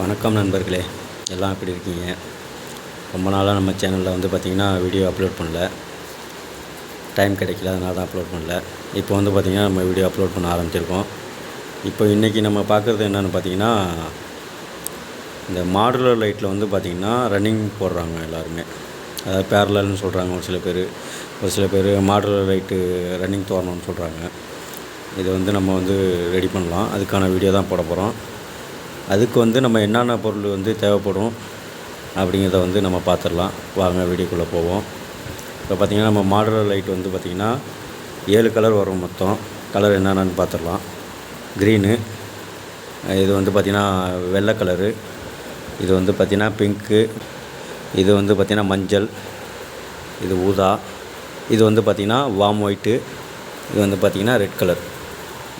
வணக்கம் நண்பர்களே. எல்லாம் எப்படி இருக்கீங்க? ரொம்ப நாளாக நம்ம சேனலில் வந்து பார்த்திங்கன்னா வீடியோ அப்லோட் பண்ணல. டைம் கிடைக்கல அதனால தான் அப்லோட் பண்ணல. இப்போ வந்து பார்த்திங்கன்னா நம்ம வீடியோ அப்லோட் பண்ண ஆரம்பிச்சிருக்கோம். இப்போ இன்றைக்கி நம்ம பார்க்குறது என்னென்னு பார்த்திங்கன்னா இந்த மாடுலர் லைட்டில் வந்து பார்த்திங்கன்னா ரன்னிங் போடுறாங்க எல்லாருமே. அதாவது பேரலன்னு சொல்கிறாங்க ஒரு சில பேர். ஒரு சில பேர் மாடுலர் லைட்டு ரன்னிங் தோறணும்னு சொல்கிறாங்க இது வந்து நம்ம வந்து ரெடி பண்ணலாம். அதுக்கான வீடியோ தான் போட போகிறோம் அதுக்கு வந்து நம்ம என்னென்ன பொருள் வந்து தேவைப்படும் அப்படிங்கிறத வந்து நம்ம பார்த்துடலாம். வாங்க வீடியோக்குள்ளே போவோம். இப்போ பார்த்திங்கன்னா நம்ம மாடலர் லைட் வந்து பார்த்திங்கன்னா ஏழு கலர் வரும் மொத்தம். கலர் என்னென்னு பார்த்துடலாம். க்ரீனு இது வந்து பார்த்திங்கன்னா வெள்ளை கலரு. இது வந்து பார்த்திங்கன்னா பிங்க்கு இது வந்து பார்த்திங்கன்னா மஞ்சள் இது ஊதா. இது வந்து பார்த்திங்கன்னா வாம் ஒயிட்டு இது வந்து பார்த்திங்கன்னா ரெட் கலர்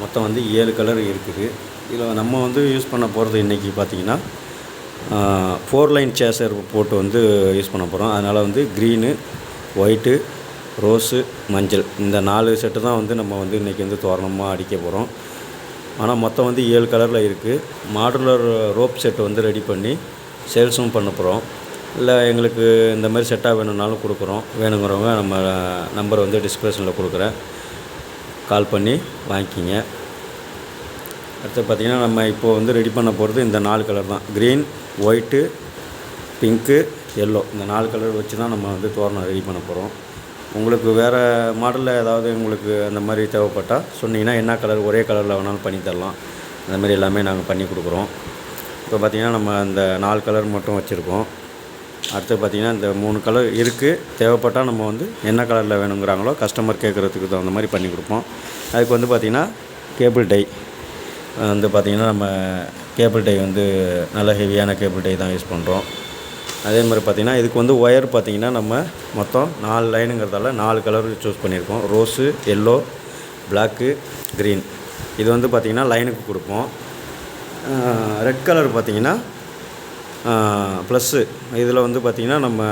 மொத்தம் வந்து ஏழு கலர் இருக்குது. இதில் நம்ம வந்து யூஸ் பண்ண போகிறது இன்றைக்கி பார்த்திங்கன்னா ஃபோர் லைன் சேசர் போட்டு வந்து யூஸ் பண்ண போகிறோம் அதனால் வந்து க்ரீனு ஒயிட்டு ரோஸு மஞ்சள். இந்த நாலு செட்டு தான் வந்து நம்ம வந்து இன்றைக்கி வந்து தோரணமாக அடிக்க போகிறோம் ஆனால் மொத்தம் வந்து ஏழு கலரில் இருக்குது மாடுலர் ரோப் செட்டு வந்து ரெடி பண்ணி சேல்ஸும் பண்ண போகிறோம் இல்லை எங்களுக்கு இந்த மாதிரி செட்டாக வேணும்னாலும் கொடுக்குறோம். வேணுங்கிறவங்க நம்ம நம்பர் வந்து டிஸ்கிரிப்ஷனில் கொடுக்குறேன். கால் பண்ணி வாங்கிக்கிங்க. அடுத்து பார்த்திங்கன்னா நம்ம இப்போது வந்து ரெடி பண்ண போகிறது இந்த நாலு கலர் தான். க்ரீன் ஒயிட்டு பிங்க்கு எல்லோ இந்த நாலு கலர் வச்சு தான் நம்ம வந்து தோரணம் ரெடி பண்ண போகிறோம் உங்களுக்கு வேறு மாடலில் ஏதாவது உங்களுக்கு அந்த மாதிரி தேவைப்பட்டால் சொன்னீங்கன்னா என்ன கலர் ஒரே கலரில் வேணாலும் பண்ணி தரலாம். அந்த மாதிரி எல்லாமே நாங்கள் பண்ணி கொடுக்குறோம். இப்போ பார்த்திங்கன்னா நம்ம அந்த நாலு கலர் மட்டும் வச்சுருக்கோம். அடுத்து பார்த்திங்கன்னா இந்த மூணு கலர் இருக்குது தேவைப்பட்டால் நம்ம வந்து என்ன கலரில் வேணுங்கிறாங்களோ கஸ்டமர் கேட்குறதுக்கு தகுந்த மாதிரி பண்ணி கொடுப்போம். அதுக்கு வந்து பார்த்திங்கன்னா கேபிள் டை வந்து பார்த்திங்கன்னா நம்ம கேபிள் டை வந்து நல்ல ஹெவியான கேபிள் டை தான் யூஸ் பண்ணுறோம் அதே மாதிரி பார்த்திங்கன்னா இதுக்கு வந்து ஒயர் பார்த்திங்கன்னா நம்ம மொத்தம் நாலு லைனுங்கிறதால நாலு கலர் சூஸ் பண்ணியிருக்கோம். ரோஸு எல்லோ பிளாக்கு க்ரீன் இது வந்து பார்த்திங்கன்னா லைனுக்கு கொடுப்போம். ரெட் கலர் பார்த்திங்கன்னா ப்ளஸ்ஸு இதில் வந்து பார்த்திங்கன்னா நம்ம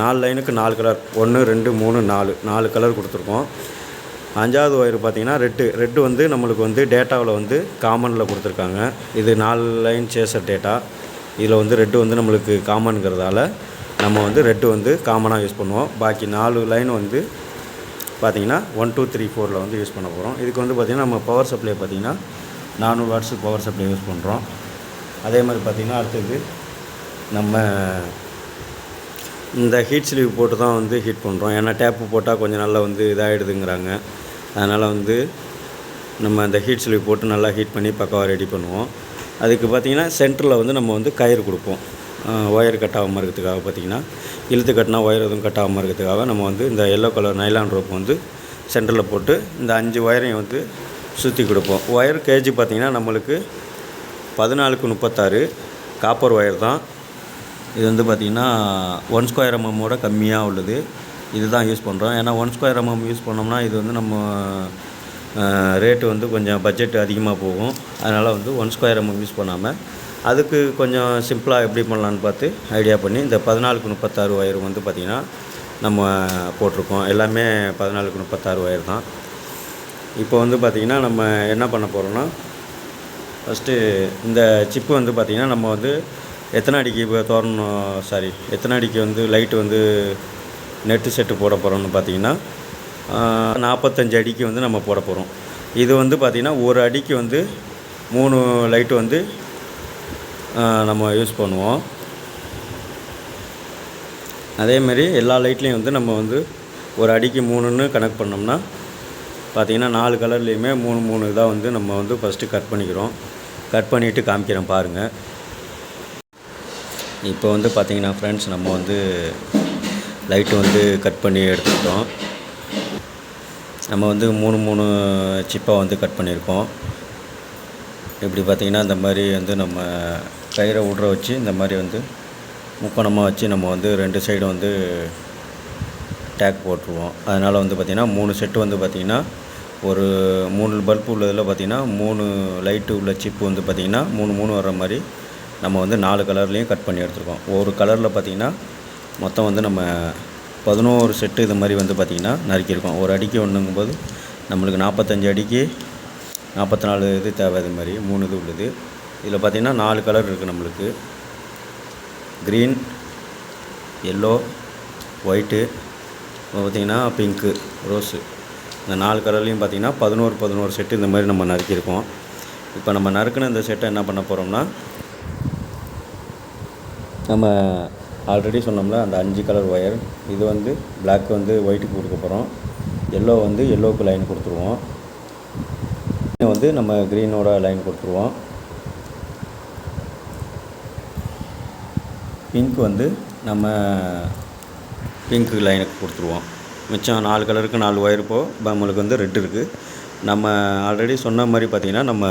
நாலு லைனுக்கு நாலு கலர் ஒன்று ரெண்டு மூணு நாலு. நாலு கலர் கொடுத்துருக்கோம். அஞ்சாவது ஒயர் பார்த்திங்கன்னா ரெட்டு ரெட்டு வந்து நம்மளுக்கு வந்து டேட்டாவில் வந்து காமனில் கொடுத்துருக்காங்க. இது நாலு லைன் சேசர் டேட்டா இதில் வந்து ரெட்டு வந்து நம்மளுக்கு காமனுங்கிறதால நம்ம வந்து ரெட்டு வந்து காமனாக யூஸ் பண்ணுவோம். பாக்கி நாலு லைன் வந்து பார்த்திங்கன்னா ஒன் டூ த்ரீ ஃபோரில் வந்து யூஸ் பண்ண போகிறோம் இதுக்கு வந்து பார்த்திங்கன்னா நம்ம பவர் சப்ளை பார்த்திங்கன்னா நானூறு வாட்ஸு பவர் சப்ளை யூஸ் பண்ணுறோம் அதே மாதிரி பார்த்திங்கன்னா அடுத்தது நம்ம இந்த ஹீட் ஸ்லீவ் போட்டு தான் வந்து ஹீட் பண்ணுறோம் ஏன்னா டேப்பு போட்டால் கொஞ்சம் நல்லா வந்து இதாகிடுதுங்கிறாங்க அதனால் வந்து நம்ம அந்த ஹீட் ஸ்லீவ் போட்டு நல்லா ஹீட் பண்ணி பக்காவாக ரெடி பண்ணுவோம். அதுக்கு பார்த்திங்கன்னா சென்டரில் வந்து நம்ம வந்து கயிறு கொடுப்போம். ஒயர் கட் ஆகாமல் இருக்கிறதுக்காக பார்த்திங்கன்னா. இழுத்து கட்டினா ஒயர் எதுவும் கட் ஆகாமல் இருக்கிறதுக்காக நம்ம வந்து இந்த எல்லோ கலர் நைலான் ரோப் வந்து சென்டரில் போட்டு இந்த அஞ்சு ஒயரையும் வந்து சுற்றி கொடுப்போம். ஒயர் கேஜி பார்த்திங்கன்னா நம்மளுக்கு பதினாலுக்கு முப்பத்தாறு காப்பர் ஒயர் தான். இது வந்து பார்த்திங்கன்னா ஒன் ஸ்கொயர் எம்எம்மோட கம்மியாக உள்ளது. இது தான் யூஸ் பண்ணுறோம் ஏன்னா ஒன் ஸ்கொயர் எம்எம் யூஸ் பண்ணோம்னா இது வந்து நம்ம ரேட்டு வந்து கொஞ்சம் பட்ஜெட் அதிகமாக போகும். அதனால் வந்து ஒன் ஸ்கொயர் எம்எம் யூஸ் பண்ணாமல் அதுக்கு கொஞ்சம் சிம்பிளாக எப்படி பண்ணலான்னு பார்த்து ஐடியா பண்ணி இந்த பதினாலுக்கு முப்பத்தாறு ஒயர் வந்து பார்த்திங்கன்னா நம்ம போட்டிருக்கோம். எல்லாமே பதினாலுக்கு முப்பத்தாறு ஒயர் தான். இப்போ வந்து பார்த்திங்கன்னா நம்ம என்ன பண்ண போகிறோன்னா ஃபஸ்ட்டு இந்த சிப்பு வந்து பார்த்திங்கன்னா நம்ம வந்து எத்தனை அடிக்கு இப்போ தோரணும் சாரி எத்தனை அடிக்கு வந்து லைட்டு வந்து நெட்டு செட்டு போட போகிறோம்னு பார்த்தீங்கன்னா நாற்பத்தஞ்சு அடிக்கு வந்து நம்ம போட போகிறோம் இது வந்து பார்த்திங்கன்னா ஒரு அடிக்கு வந்து மூணு லைட்டு வந்து நம்ம யூஸ் பண்ணுவோம். அதேமாரி எல்லா லைட்லேயும் வந்து நம்ம வந்து ஒரு அடிக்கு மூணுன்னு கணக்கு பண்ணோம்னா பார்த்திங்கன்னா நாலு கலர்லேயுமே மூணு மூணு இதாக வந்து நம்ம வந்து ஃபஸ்ட்டு கட் பண்ணிக்கிறோம். கட் பண்ணிவிட்டு காமிக்கிறேன் பாருங்கள் இப்போ வந்து பார்த்திங்கன்னா ஃப்ரெண்ட்ஸ் நம்ம வந்து லைட்டு வந்து கட் பண்ணி எடுத்துக்கிட்டோம். நம்ம வந்து மூணு மூணு சிப்பாக வந்து கட் பண்ணியிருக்கோம். இப்படி பார்த்திங்கன்னா இந்த மாதிரி வந்து நம்ம கயிறை விட்ற வச்சு இந்த மாதிரி வந்து முக்கோணமாக வச்சு நம்ம வந்து ரெண்டு சைடும் வந்து டேக் போட்டுருவோம். அதனால் வந்து பார்த்திங்கன்னா மூணு செட்டு வந்து பார்த்திங்கன்னா ஒரு மூணு பல்பு உள்ளதில் பார்த்திங்கன்னா மூணு லைட்டு உள்ள சிப்பு வந்து பார்த்திங்கன்னா மூணு மூணு வர்ற மாதிரி நம்ம வந்து நாலு கலர்லேயும் கட் பண்ணி எடுத்துருக்கோம். ஒரு கலரில் பார்த்திங்கன்னா மொத்தம் வந்து நம்ம பதினோரு செட்டு இது மாதிரி வந்து பார்த்திங்கன்னா நறுக்கியிருக்கோம். ஒரு அடிக்கு ஒன்றுங்கும்போது நம்மளுக்கு நாற்பத்தஞ்சு அடிக்கு நாற்பத்தி நாலு இது தேவை இது மாதிரி மூணு இது உள்ளது. இதில் பார்த்திங்கன்னா நாலு கலர் இருக்குது நம்மளுக்கு. க்ரீன் எல்லோ ஒயிட்டு பார்த்திங்கன்னா பிங்க்கு ரோஸு இந்த நாலு கலர்லேயும் பார்த்திங்கன்னா பதினோரு பதினோரு செட்டு இந்த மாதிரி நம்ம நறுக்கியிருக்கோம். இப்போ நம்ம நறுக்கின இந்த செட்டை என்ன பண்ண போகிறோம்னா நம்ம ஆல்ரெடி சொன்னோம்ல அந்த அஞ்சு கலர் ஒயர் இது வந்து பிளாக் வந்து ஒயிட்டுக்கு கொடுக்க போகிறோம் எல்லோ வந்து எல்லோவுக்கு லைன் கொடுத்துருவோம். வந்து நம்ம க்ரீனோட லைன் கொடுத்துருவோம். பிங்க் வந்து நம்ம பிங்க்கு லைனுக்கு கொடுத்துருவோம். மிச்சம் நாலு கலருக்கு நாலு ஒயர் இப்போ நம்மளுக்கு வந்து ரெட் இருக்குது நம்ம ஆல்ரெடி சொன்ன மாதிரி பார்த்திங்கன்னா நம்ம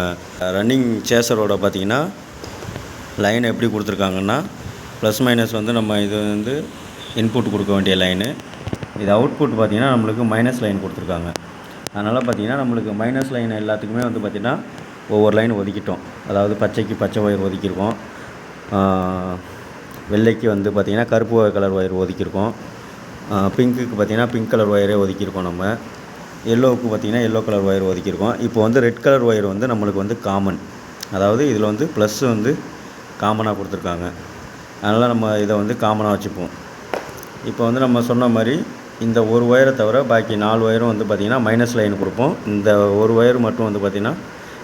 ரன்னிங் சேசரோட பார்த்திங்கன்னா லைன் எப்படி கொடுத்துருக்காங்கன்னா ப்ளஸ் மைனஸ் வந்து நம்ம இது வந்து இன்புட் கொடுக்க வேண்டிய லைனு இது அவுட்புட் பார்த்திங்கன்னா நம்மளுக்கு மைனஸ் லைன் கொடுத்துருக்காங்க. அதனால் பார்த்திங்கன்னா நம்மளுக்கு மைனஸ் லைன் எல்லாத்துக்குமே வந்து பார்த்திங்கன்னா ஒவ்வொரு லைன் ஒதுக்கிட்டோம். அதாவது பச்சைக்கு பச்சை ஒயர் ஒதுக்கியிருக்கோம். வெள்ளைக்கு வந்து பார்த்திங்கன்னா கருப்பு கலர் ஒயர் ஒதுக்கியிருக்கோம். பிங்க்குக்கு பார்த்திங்கன்னா பிங்க் கலர் ஒயரே ஒதுக்கியிருக்கோம் நம்ம. எல்லோவுக்கு பார்த்திங்கன்னா எல்லோ கலர் ஒயர் ஒதுக்கியிருக்கோம். இப்போ வந்து ரெட் கலர் ஒயர் வந்து நம்மளுக்கு வந்து காமன் அதாவது இதில் வந்து ப்ளஸ் வந்து காமனாக கொடுத்துருக்காங்க. அதனால் நம்ம இதை வந்து காமனாக வச்சுப்போம். இப்போ வந்து நம்ம சொன்ன மாதிரி இந்த ஒரு ஒயரை தவிர பாக்கி நாலு ஒயரும் வந்து பார்த்திங்கன்னா மைனஸ் லைன் கொடுப்போம். இந்த ஒரு ஒயர் மட்டும் வந்து பார்த்திங்கன்னா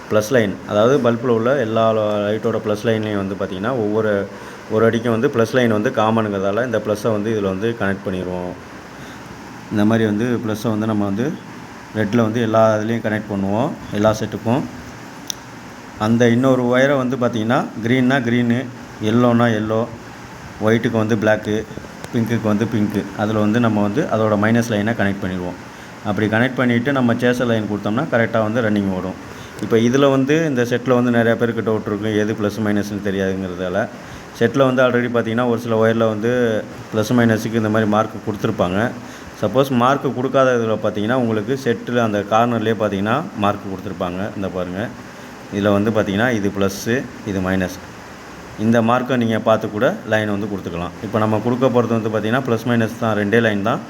ப்ளஸ் லைன் அதாவது பல்பில் உள்ள எல்லா லைட்டோட ப்ளஸ் லைன்லேயும் வந்து பார்த்திங்கன்னா ஒவ்வொரு ஒரு அடிக்கும் வந்து ப்ளஸ் லைன் வந்து காமனுங்கிறதால இந்த ப்ளஸ்ஸை வந்து இதில் வந்து கனெக்ட் பண்ணிடுவோம் இந்த மாதிரி வந்து ப்ளஸ்ஸை வந்து நம்ம வந்து ரெட்டில் வந்து எல்லா இதுலேயும் கனெக்ட் பண்ணுவோம் எல்லா செட்டுக்கும் அந்த இன்னொரு ஒயரை வந்து பார்த்திங்கன்னா க்ரீன்னா க்ரீனு எல்லோனா எல்லோ ஒயிட்டுக்கு வந்து பிளாக்கு பிங்க்குக்கு வந்து பிங்க்கு அதில் வந்து நம்ம வந்து அதோட மைனஸ் லைனை கனெக்ட் பண்ணிடுவோம் அப்படி கனெக்ட் பண்ணிவிட்டு நம்ம சேசர் லைன் கொடுத்தோம்னா கரெக்டாக வந்து ரன்னிங் ஓடும். இப்போ இதில் வந்து இந்த செட்டில் வந்து நிறையா பேருக்கு டவுட் இருக்கும் எது ப்ளஸ் மைனஸ்னு தெரியாதுங்கிறதால. செட்டில் வந்து ஆல்ரெடி பார்த்தீங்கன்னா ஒரு சில ஒயரில் வந்து ப்ளஸ் மைனஸுக்கு இந்த மாதிரி மார்க் கொடுத்துருப்பாங்க. சப்போஸ் மார்க் கொடுக்காத இதில் பார்த்தீங்கன்னா உங்களுக்கு செட்டில் அந்த கார்னர்லேயே பார்த்தீங்கன்னா மார்க் கொடுத்துருப்பாங்க. இந்த பாருங்கள் இதில் வந்து பார்த்தீங்கன்னா இது ப்ளஸ்ஸு இது மைனஸ் இந்த மார்க்கை நீங்கள் பார்த்து கூட லைன் வந்து கொடுத்துக்கலாம். இப்போ நம்ம கொடுக்க போகிறது வந்து பார்த்திங்கன்னா ப்ளஸ் மைனஸ் தான். ரெண்டே லைன் தான்.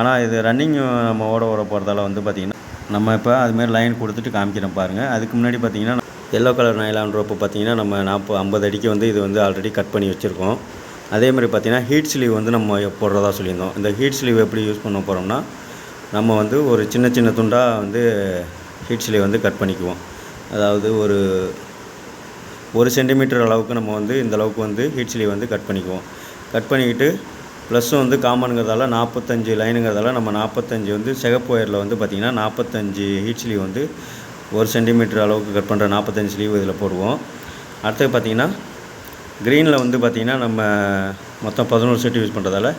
ஆனால் இது ரன்னிங் நம்ம ஓட ஓட போகிறதால வந்து பார்த்திங்கன்னா நம்ம இப்போ அதுமாரி லைன் கொடுத்துட்டு காமிக்கிறோம் பாருங்கள் அதுக்கு முன்னாடி பார்த்தீங்கன்னா எல்லோ கலர் நைலான் ரோப்பு பார்த்தீங்கன்னா நம்ம நாற்பது ஐம்பது அடிக்கு வந்து இது வந்து ஆல்ரெடி கட் பண்ணி வச்சுருக்கோம். அதே மாதிரி பார்த்திங்கன்னா ஹீட் ஸ்லீவ் வந்து நம்ம போடுறதா சொல்லியிருந்தோம். இந்த ஹீட் ஸ்லீவ் எப்படி யூஸ் பண்ண போகிறோம்னா நம்ம வந்து ஒரு சின்ன சின்ன துண்டாக வந்து ஹீட் ஸ்லீவ் வந்து கட் பண்ணிக்குவோம். அதாவது ஒரு ஒரு சென்டிமீட்டர் அளவுக்கு நம்ம வந்து இந்த அளவுக்கு வந்து ஹீட் ஸ்லீவ் வந்து கட் பண்ணிக்குவோம். கட் பண்ணிக்கிட்டு ப்ளஸ்ஸும் வந்து காமனுங்கிறதால நாற்பத்தஞ்சு லைனுங்கிறதால நம்ம நாற்பத்தஞ்சு வந்து சிகப்பு ஒயரில் வந்து பார்த்திங்கன்னா நாற்பத்தஞ்சு ஹீட் ஸ்லீவ் வந்து ஒரு சென்டிமீட்டர் அளவுக்கு கட் பண்ணுற நாற்பத்தஞ்சு ஸ்லீவ் இதில் போடுவோம். அடுத்தது பார்த்திங்கன்னா க்ரீனில் வந்து பார்த்திங்கன்னா நம்ம மொத்தம் பதினோரு செட் யூஸ் பண்ணுறதால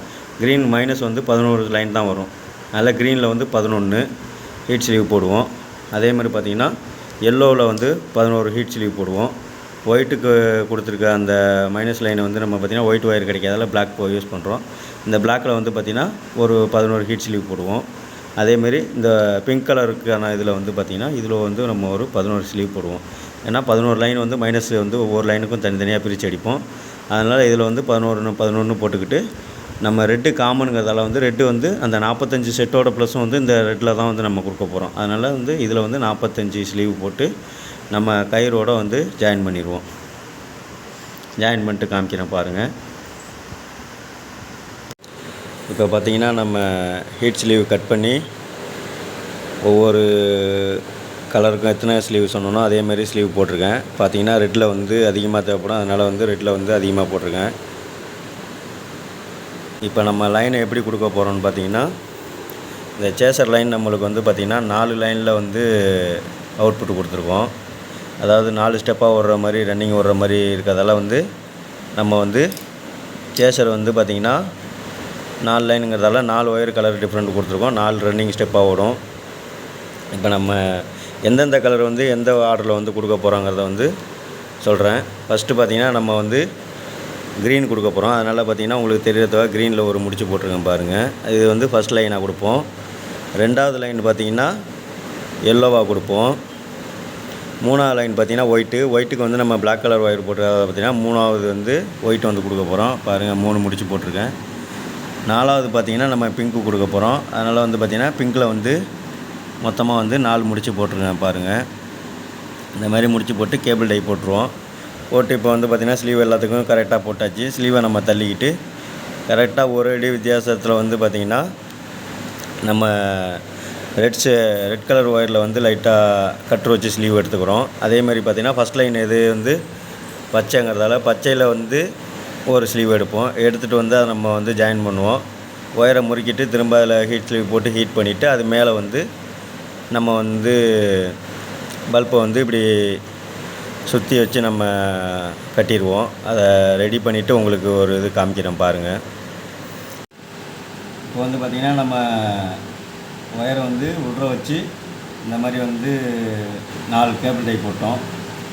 க்ரீன் மைனஸ் வந்து பதினோரு லைன் தான் வரும். அதில் க்ரீனில் வந்து பதினொன்று ஹீட் ஸ்லீவ் போடுவோம். அதே மாதிரி பார்த்திங்கன்னா எல்லோவில் வந்து பதினோரு ஹீட் ஸ்லீவ் போடுவோம். ஒயிட்டுக்கு கொடுத்துருக்க அந்த மைனஸ் லைனை வந்து நம்ம பார்த்திங்கன்னா ஒயிட் ஒயர் கிடைக்காதால பிளாக் யூஸ் பண்ணுறோம் இந்த பிளாக்கில் வந்து பார்த்திங்கன்னா ஒரு பதினோரு ஹீட் ஸ்லீவ் போடுவோம். அதேமாரி இந்த பிங்க் கலருக்கான இதில் வந்து பார்த்திங்கன்னா இதில் வந்து நம்ம ஒரு பதினோரு ஸ்லீவ் போடுவோம். ஏன்னா பதினோரு லைன் வந்து மைனஸ் வந்து ஒவ்வொரு லைனுக்கும் தனித்தனியாக பிரித்து அடிப்போம். அதனால் இதில் வந்து பதினோரு பதினொன்று போட்டுக்கிட்டு நம்ம ரெட்டு காமனுங்கிறதால வந்து ரெட்டு வந்து அந்த நாற்பத்தஞ்சு செட்டோட ப்ளஸும் வந்து இந்த ரெட்டில் தான் வந்து நம்ம கொடுக்க போகிறோம் அதனால் வந்து இதில் வந்து நாற்பத்தஞ்சு ஸ்லீவ் போட்டு நம்ம கயிறோட வந்து ஜாயின் பண்ணிடுவோம். ஜாயின் பண்ணிட்டு காமிக்கிறேன் பாருங்கள் இப்போ பார்த்தீங்கன்னா நம்ம ஹீட் ஸ்லீவ் கட் பண்ணி ஒவ்வொரு கலருக்கும் எத்தனை ஸ்லீவ் சொன்னோனோ அதேமாதிரி ஸ்லீவ் போட்டிருக்கேன். பார்த்தீங்கன்னா ரெட்டில் வந்து அதிகமாக தேவைப்படும். அதனால் வந்து ரெட்டில் வந்து அதிகமாக போட்டிருக்கேன். இப்போ நம்ம லைனை எப்படி கொடுக்க போகிறோம்னு பார்த்தீங்கன்னா இந்த சேசர் லைன் நம்மளுக்கு வந்து பார்த்திங்கன்னா நாலு லைனில் வந்து அவுட்புட் கொடுத்துருக்கோம். அதாவது நாலு ஸ்டெப்பாக ஓடுற மாதிரி ரன்னிங் ஓடுற மாதிரி இருக்கிறதால வந்து நம்ம வந்து சேசர் வந்து பார்த்திங்கன்னா நாலு லைனுங்கிறதால நாலு ஒயர் கலர் டிஃப்ரெண்ட் கொடுத்துருக்கோம். நாலு ரன்னிங் ஸ்டெப்பாக ஓடும். இப்போ நம்ம எந்தெந்த கலர் வந்து எந்த ஆர்டரில் வந்து கொடுக்க போகிறோங்கிறத வந்து சொல்கிறேன் ஃபஸ்ட்டு பார்த்திங்கன்னா நம்ம வந்து க்ரீன் கொடுக்க போகிறோம் அதனால் பார்த்திங்கன்னா உங்களுக்கு தெரியறதுக்காக க்ரீனில் ஒரு முடிச்சு போட்டிருக்கேன் பாருங்கள் இது வந்து ஃபஸ்ட் லைனாக கொடுப்போம். ரெண்டாவது லைன் பார்த்திங்கன்னா எல்லோவாக கொடுப்போம். மூணாவது லைன் பார்த்திங்கன்னா ஒயிட்டு ஒயிட்டுக்கு வந்து நம்ம பிளாக் கலர் ஒயர் போட்டு பார்த்திங்கன்னா மூணாவது வந்து ஒயிட் வந்து கொடுக்க போகிறோம் பாருங்கள் மூணு முடிச்சு போட்டிருக்கேன். நாலாவது பார்த்திங்கன்னா நம்ம பிங்க்கு கொடுக்க போகிறோம் அதனால் வந்து பார்த்திங்கன்னா பிங்க்கில் வந்து மொத்தமாக வந்து நாலு முடிச்சு போட்டிருக்கேன் பாருங்கள் இந்த மாதிரி முடிச்சு போட்டு கேபிள் டை போட்டுருவோம். போட்டு இப்போ வந்து பார்த்திங்கன்னா ஸ்லீவ் எல்லாத்துக்கும் கரெக்டாக போட்டாச்சு. ஸ்லீவை நம்ம தள்ளிக்கிட்டு கரெக்டாக ஒரு அடி வித்தியாசத்தில் வந்து பார்த்திங்கன்னா நம்ம ரெட் ரெட் கலர் ஒயரில் வந்து லைட்டாக கட்ரு வச்சு ஸ்லீவ் எடுத்துக்கிறோம். அதே மாதிரி பார்த்திங்கன்னா ஃபஸ்ட் லைன் இது வந்து பச்சைங்கிறதால பச்சையில் வந்து ஒரு ஸ்லீவ் எடுப்போம். எடுத்துகிட்டு வந்து அதை நம்ம வந்து ஜாயின் பண்ணுவோம். ஒயரை முறுக்கிட்டு திரும்ப அதில் ஹீட் ஸ்லீவ் போட்டு ஹீட் பண்ணிவிட்டு அது மேலே வந்து நம்ம வந்து பல்பை வந்து இப்படி சுற்றி வச்சு நம்ம கட்டிடுவோம். அதை ரெடி பண்ணிவிட்டு உங்களுக்கு ஒரு இது காமிக்கிறேன் பாருங்கள் இப்போ வந்து பார்த்திங்கன்னா நம்ம ஒயரை வந்து உள்ள வச்சு இந்த மாதிரி வந்து நாலு கேபிள் டை போட்டோம்.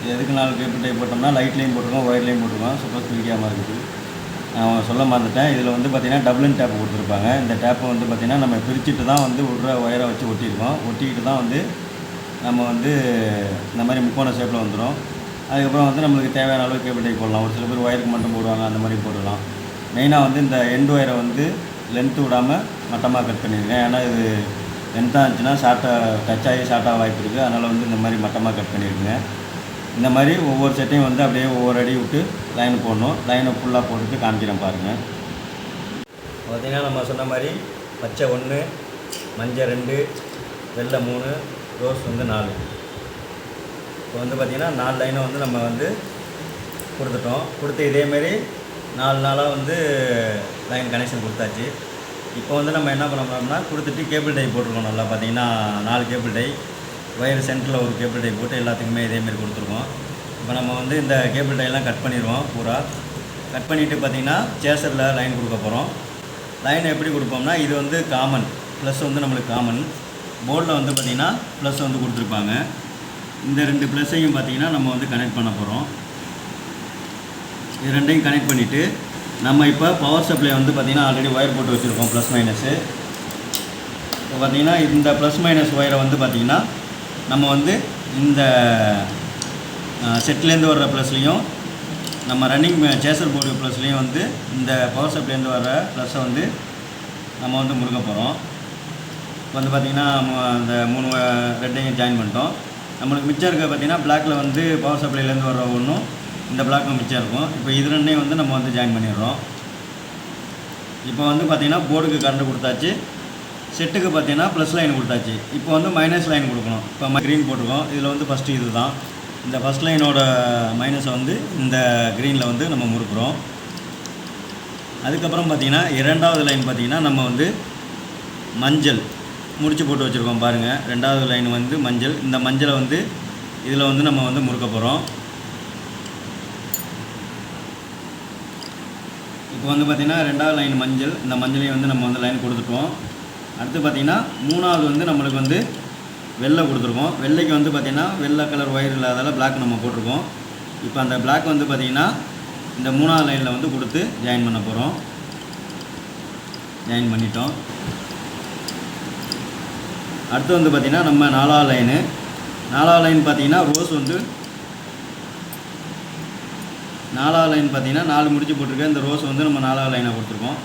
எதுக்கு நாலு பேப்பர் டைப் போட்டோம்னா லைட்லேயும் போட்டிருக்கோம் ஒயர்லேயும் போட்டிருக்கோம். சப்போஸ் பிடிக்காமல் இருக்குது. நான் சொல்ல மறந்துட்டேன். இதில் வந்து பார்த்திங்கன்னா டபுள் டேப் கொடுத்துருப்பாங்க. இந்த டேப்பை வந்து பார்த்திங்கன்னா நம்ம பிரிச்சுட்டு தான் வந்து உள்ள ஒயரை வச்சு ஒட்டியிருக்கோம். ஒட்டிக்கிட்டு தான் வந்து நம்ம வந்து இந்த மாதிரி முக்கோண ஷேப்பில் வந்துடும் அதுக்கப்புறம் வந்து நம்மளுக்கு தேவையான அளவு கேபிள் டைப் போடலாம். ஒரு சில பேர் ஒயருக்கு மட்டும் போடுவாங்க அந்த மாதிரி போடலாம். மெயினாக வந்து இந்த எண்டு ஒயரை வந்து லென்த்து விடாமல் மட்டமாக கட் பண்ணியிருக்கேன். ஏன்னா இது லென்த்தாக இருந்துச்சுன்னா ஷார்ட்டாக டச் ஆகி ஷார்ட்டாக வாய்ப்பு இருக்குது அதனால் வந்து இந்த மாதிரி மட்டமாக கட் பண்ணியிருக்கேன். இந்த மாதிரி ஒவ்வொரு செட்டையும் வந்து அப்படியே ஒவ்வொரு அடி விட்டு லைன் போடணும். லைனை ஃபுல்லாக போட்டுட்டு காமிக்கிறேன் பாருங்கள் பார்த்தீங்கன்னா நம்ம சொன்ன மாதிரி பச்சை ஒன்று மஞ்சள் ரெண்டு வெள்ளை மூணு ரோஸ் வந்து நாலு. இப்போ வந்து பார்த்திங்கன்னா நாலு லைனை வந்து நம்ம வந்து கொடுத்துட்டோம். கொடுத்து இதேமாரி நாலு நாளாக வந்து லைன் கனெக்ஷன் கொடுத்தாச்சு. இப்போ வந்து நம்ம என்ன பண்ண போகிறோம்னா கொடுத்துட்டு கேபிள் டை போட்டிருக்கோம் நல்லா. பார்த்தீங்கன்னா நாலு கேபிள் டை ஒயர் சென்டரில் ஒரு கேபிள் டை போட்டு எல்லாத்துக்குமே இதேமாரி கொடுத்துருக்கோம். இப்போ நம்ம வந்து இந்த கேபிள் டைலாம் கட் பண்ணிடுவோம் பூரா. கட் பண்ணிவிட்டு பார்த்தீங்கன்னா சேசரில் லைன் கொடுக்க போகிறோம் லைன் எப்படி கொடுப்போம்னா இது வந்து காமன் ப்ளஸ் வந்து நம்மளுக்கு காமன் போர்டில் வந்து பார்த்திங்கன்னா ப்ளஸ் வந்து கொடுத்துருப்பாங்க. இந்த ரெண்டு ப்ளஸ்ஸையும் பார்த்தீங்கன்னா நம்ம வந்து கனெக்ட் பண்ண போகிறோம் இது ரெண்டையும் கனெக்ட் பண்ணிவிட்டு நம்ம இப்போ பவர் சப்ளை வந்து பார்த்திங்கன்னா ஆல்ரெடி ஒயர் போட்டு வச்சுருக்கோம் ப்ளஸ் மைனஸு இப்போ பார்த்தீங்கன்னா இந்த ப்ளஸ் மைனஸ் ஒயரை வந்து பார்த்திங்கன்னா நம்ம வந்து இந்த செட்லேருந்து வர்ற ப்ளஸ்லேயும் நம்ம ரன்னிங் சேசர் போர்டு ப்ளஸ்லேயும் வந்து இந்த பவர் சப்ளைலேருந்து வர்ற ப்ளஸ்ஸை வந்து நம்ம வந்து முறுக்க போகிறோம் இப்போ வந்து பார்த்திங்கன்னா இந்த மூணு ரெட்டையும் ஜாயின் பண்ணிட்டோம். நம்மளுக்கு மிச்சம் இருக்க பார்த்திங்கன்னா பிளாக்கில் வந்து பவர் சப்ளைலேருந்து வர்ற ஒன்றும் இந்த பிளாக்கும் மிச்சம் இருக்கும். இப்போ இது ரெண்டையும் வந்து நம்ம வந்து ஜாயின் பண்ணிடுறோம். இப்போ வந்து பார்த்திங்கன்னா போர்டுக்கு கரண்ட் கொடுத்தாச்சு. செட்டுக்கு பார்த்தீங்கன்னா ப்ளஸ் லைன் கொடுத்தாச்சு. இப்போ வந்து மைனஸ் லைன் கொடுக்கணும். இப்போ க்ரீன் போட்டிருக்கோம். இதில் வந்து ஃபஸ்ட்டு இது தான் இந்த ஃபஸ்ட் லைனோட மைனஸை வந்து இந்த க்ரீனில் வந்து நம்ம முறுக்குறோம். அதுக்கப்புறம் பார்த்திங்கன்னா இரண்டாவது லைன் பார்த்திங்கன்னா நம்ம வந்து மஞ்சள் முடிச்சு போட்டு வச்சுருக்கோம் பாருங்கள் ரெண்டாவது லைன் வந்து மஞ்சள். இந்த மஞ்சளை வந்து இதில் வந்து நம்ம வந்து முறுக்க போகிறோம் இப்போ வந்து பார்த்திங்கன்னா ரெண்டாவது லைன் மஞ்சள். இந்த மஞ்சளையும் வந்து நம்ம வந்து லைன் கொடுத்துட்டோம். அடுத்து பார்த்திங்கன்னா மூணாவது வந்து நம்மளுக்கு வந்து வெள்ளை கொடுத்துருக்கோம். வெள்ளைக்கு வந்து பார்த்திங்கன்னா வெள்ளை கலர் ஒயர் இல்லாதால பிளாக் நம்ம போட்டிருக்கோம். இப்போ அந்த பிளாக் வந்து பார்த்திங்கன்னா இந்த மூணாவது லைனில் வந்து கொடுத்து ஜாயின் பண்ண போகிறோம் ஜாயின் பண்ணிட்டோம். அடுத்து வந்து பார்த்திங்கன்னா நம்ம நாலாவது லைனு நாலாவது லைன் பார்த்திங்கன்னா ரோஸ் வந்து நாலாவது லைன் பார்த்திங்கன்னா நாலு முடிச்சு போட்டிருக்கேன் இந்த ரோஸ் வந்து நம்ம நாலாவது லைனை கொடுத்துருக்கோம்.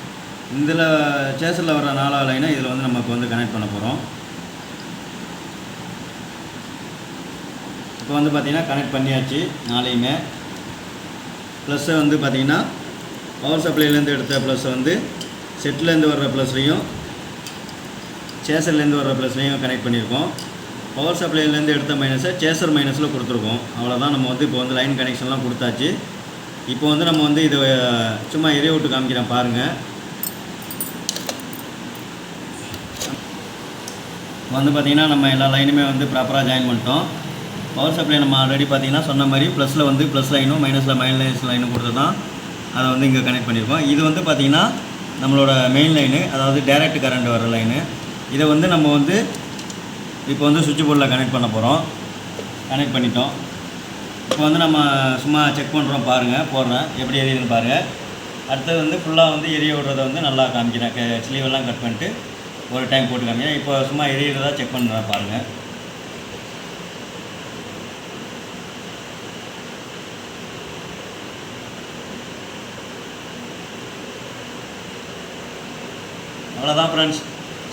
இதில் சேசரில் வர நாலாவது லைனை இதில் வந்து நம்ம இப்போ வந்து கனெக்ட் பண்ண போகிறோம் இப்போ வந்து பார்த்திங்கன்னா கனெக்ட் பண்ணியாச்சு நாளையுமே. ப்ளஸ்ஸை வந்து பார்த்திங்கன்னா பவர் சப்ளைலேருந்து எடுத்த ப்ளஸ் வந்து செட்லேருந்து வர்ற ப்ளஸ்லையும் சேசர்லேருந்து வர்ற ப்ளஸ்லையும் கனெக்ட் பண்ணியிருக்கோம். பவர் சப்ளைலேருந்து எடுத்த மைனஸை சேசர் மைனஸில் கொடுத்துருக்கோம். அவ்வளோதான் நம்ம வந்து இப்போ வந்து லைன் கனெக்ஷன்லாம் கொடுத்தாச்சு. இப்போ வந்து நம்ம வந்து இதை சும்மா எரிய விட்டு காமிக்கிறேன் பாருங்கள் வந்து பார்த்திங்கன்னா நம்ம எல்லா லைனுமே வந்து ப்ராப்பராக ஜாயின் பண்ணிட்டோம். பவர் சப்ளை நம்ம ஆல்ரெடி பார்த்தீங்கன்னா சொன்ன மாதிரி ப்ளஸில் வந்து ப்ளஸ் லைனும் மைனஸில் மைனஸ் லைனும் கொடுத்து தான் அதை வந்து இங்கே கனெக்ட் பண்ணியிருக்கோம். இது வந்து பார்த்திங்கன்னா நம்மளோட மெயின் லைனு அதாவது டைரக்ட் கரண்ட் வர லைனு இதை வந்து நம்ம வந்து இப்போ வந்து சுவிட்ச் போர்டில் கனெக்ட் பண்ண போகிறோம் கனெக்ட் பண்ணிட்டோம். இப்போ வந்து நம்ம சும்மா செக் பண்ணுறோம் பாருங்கள் போடுறேன். எப்படி எரியுதுன்னு பாருங்கள் அடுத்தது வந்து ஃபுல்லாக வந்து எரிய விடுறத வந்து நல்லா காமிக்கிறேன். க ஸ்லீவெல்லாம் கட் பண்ணிட்டு ஒரு டைம் போட்டு காமிக்கிறேன் இப்போ சும்மா எரியறதா செக் பண்ண பாருங்கள் அவ்வளோதான் ஃப்ரெண்ட்ஸ்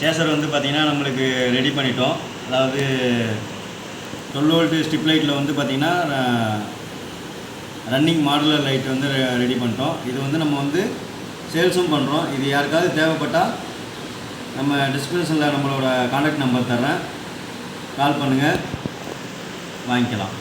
சேசர் வந்து பார்த்திங்கன்னா நம்மளுக்கு ரெடி பண்ணிட்டோம். அதாவது டுவெல் வோல்ட்டு ஸ்டிப் லைட்டில் வந்து பார்த்திங்கன்னா ரன்னிங் மாடுலர் லைட் வந்து ரெடி பண்ணிட்டோம். இது வந்து நம்ம வந்து சேல்ஸும் பண்ணுறோம் இது யாருக்காவது தேவைப்பட்டால் நம்ம டிஸ்கிரிப்ஷனில் நம்மளோட காண்டாக்ட் நம்பர் தர்றேன். கால் பண்ணுங்கள் வாங்கிக்கலாம்.